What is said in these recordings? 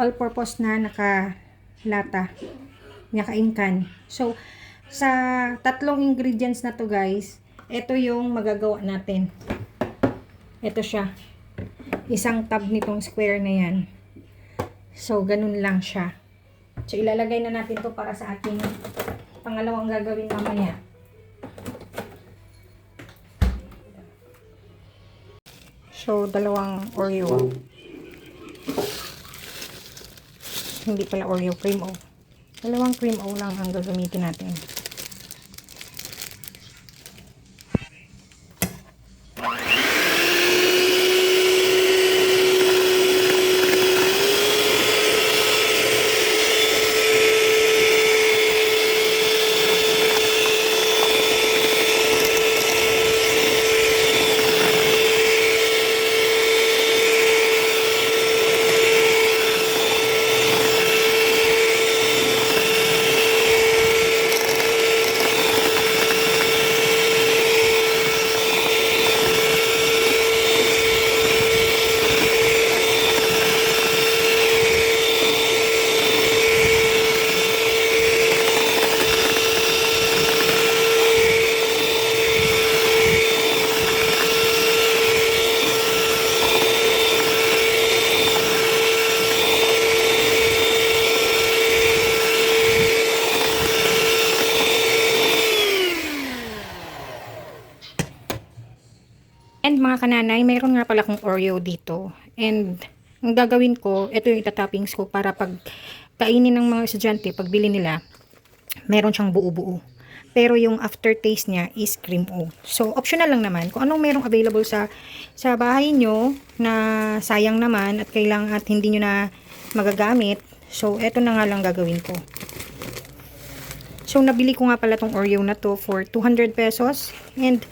all-purpose na naka-lata. Naka-inkan. So, sa tatlong ingredients na to guys, ito yung magagawa natin. Ito siya. Isang tab nitong square na yan. So, ganun lang siya. So, ilalagay na natin to para sa ating pangalawang gagawin mamaya. So, dalawang Oreo. Hindi pala Oreo, cream o. Dalawang cream o lang ang gagamitin natin. And mga kananay, mayroon nga pala kong Oreo dito. And ang gagawin ko, ito yung itatoppings ko para pag kainin ng mga estudyante, pagbili nila, meron siyang buo-buo. Pero yung aftertaste niya is cream o. So, optional lang naman. Kung anong merong available sa sa bahay nyo na sayang naman at kailangan at hindi nyo na magagamit. So, eto na nga lang gagawin ko. So, nabili ko nga pala tong Oreo na to for 200 pesos. And,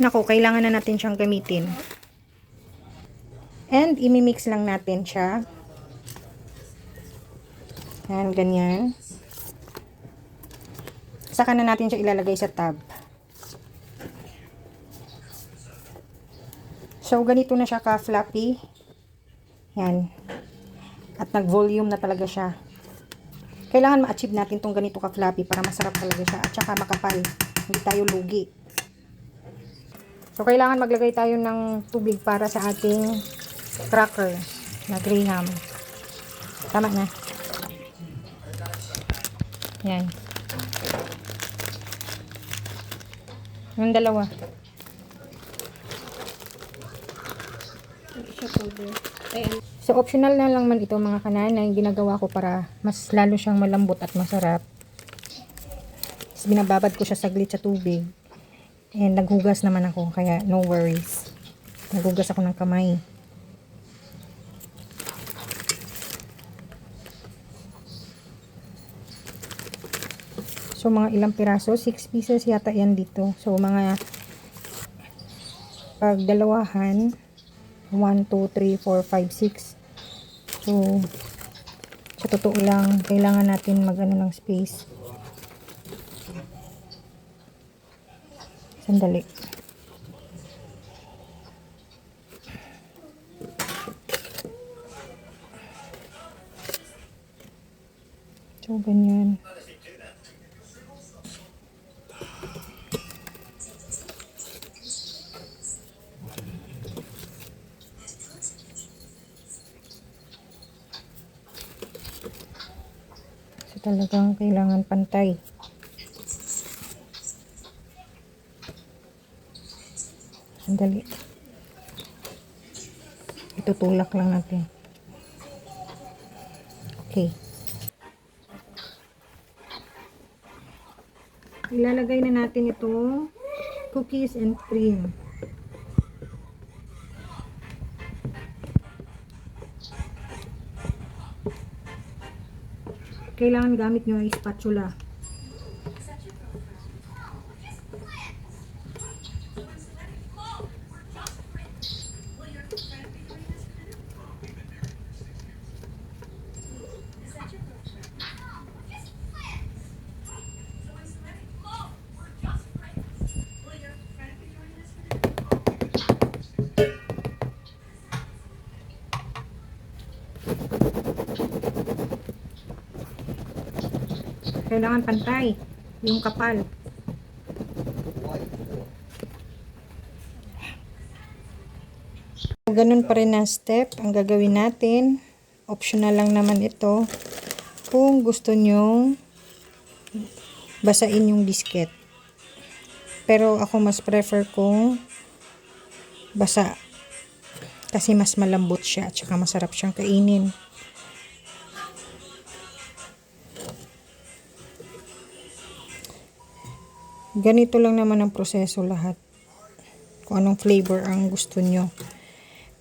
nako, kailangan na natin siyang gamitin. And, imimix lang natin siya. Yan, ganyan. Saka na natin siya ilalagay sa tab. So, ganito na siya ka-fluffy. Yan. At nag-volume na talaga siya. Kailangan ma-achieve natin tong ganito ka-fluffy para masarap talaga siya. At saka makapal. Hindi tayo lugi. So, kailangan maglagay tayo ng tubig para sa ating cracker na graham. Tama na. Yan. Yung dalawa. So, optional na lang man ito mga kananay. Ginagawa ko para mas lalo siyang malambot at masarap. Tapos binababad ko siya saglit sa tubig. And naghugas naman ako, kaya no worries. Naghugas ako ng kamay. So, mga ilang piraso? 6 pieces yata yan dito. So, mga pag dalawahan, 1, 2, 3, 4, 5, 6. So, sa totoo lang, kailangan natin mag-ano ng space. Sandali. So, ganyan. So, talagang kailangan pantay. Sandali. Itutulak lang natin. Okay. Ilalagay na natin itong cookies and cream. Kailangan gamit nyo ay spatula. Kailangan pantay. Yung kapal. Ganun pa rin ang step. Ang gagawin natin, optional lang naman ito. Kung gusto nyong basain yung biscuit. Pero ako mas prefer kung basa. Kasi mas malambot siya at saka masarap siyang kainin. Ganito lang naman ang proseso lahat. Kung anong flavor ang gusto nyo.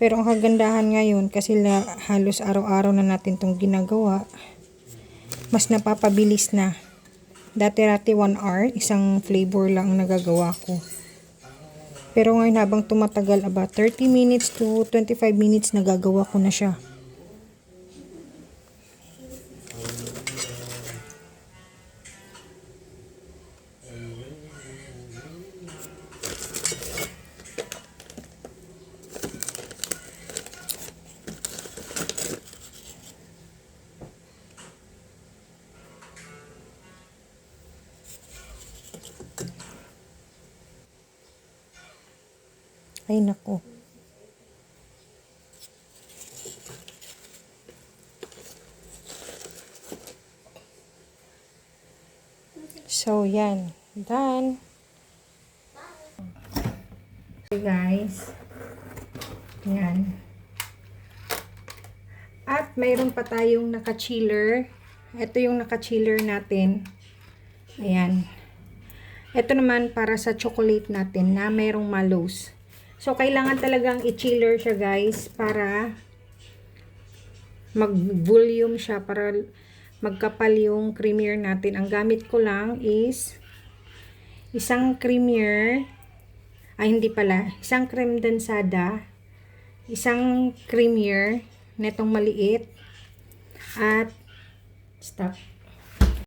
Pero ang kagandahan ngayon, kasi la, halos araw-araw na natin itong ginagawa, mas napapabilis na. Dati-rati 1 hour, isang flavor lang ang nagagawa ko. Pero ngayon habang tumatagal, about 30 minutes to 25 minutes, nagagawa ko na siya. Ay nako. So, yan. Done. Okay, guys. Yan. At mayroon pa tayong naka-chiller. Ito yung naka-chiller natin. Ayan. Ito naman para sa chocolate natin na mayroong malose. So, kailangan talagang i-chiller siya guys para mag-volume siya para magkapal yung creamier natin. Ang gamit ko lang is isang creamier ay hindi pala, isang creme densada, isang creamier netong maliit at stop